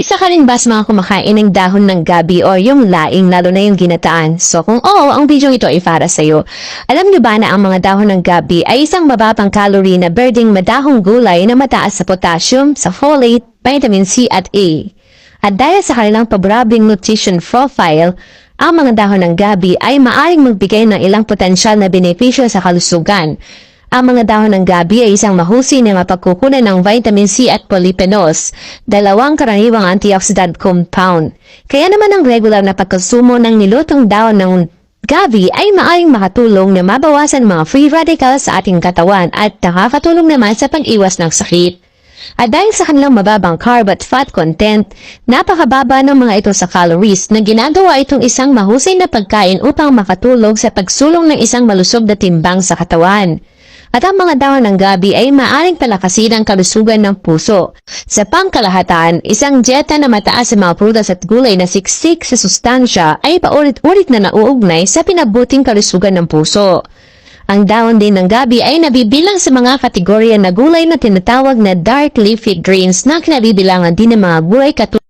Isa ka rin ba sa mga kumakain ng dahon ng gabi o yung laing lalo na yung ginataan? So kung oo, ang video ito ay para sa'yo. Alam niyo ba na ang mga dahon ng gabi ay isang mababang calorie na berding madahong gulay na mataas sa potassium, sa folate, vitamin C at A. At dahil sa kanilang paborableng nutrition profile, ang mga dahon ng gabi ay maaring magbigay ng ilang potensyal na benepisyo sa kalusugan. Ang mga dahon ng gabi ay isang mahusay na mapagkukunan ng vitamin C at polyphenols, dalawang karaniwang antioxidant compound. Kaya naman ang regular na pagkonsumo ng nilutong dahon ng gabi ay maaring makatulong na mabawasan mga free radicals sa ating katawan at nakakatulong naman sa pag-iwas ng sakit. At dahil sa kanilang mababang carb at fat content, napakababa ng mga ito sa calories na ginagawa itong isang mahusay na pagkain upang makatulong sa pagsulong ng isang malusog na timbang sa katawan. At ang mga dahon ng gabi ay maaring palakasin ang kalusugan ng puso. Sa pangkalahatan, isang dieta na mataas sa mga prutas at gulay na siksik sa sustansya ay paulit-ulit na nauugnay sa pinabuting kalusugan ng puso. Ang dahon din ng gabi ay nabibilang sa mga kategorya na gulay na tinatawag na dark leafy greens na kinabibilangan din ng mga gulay katulad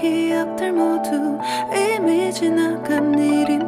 기억들 모두 이미 지나간 일인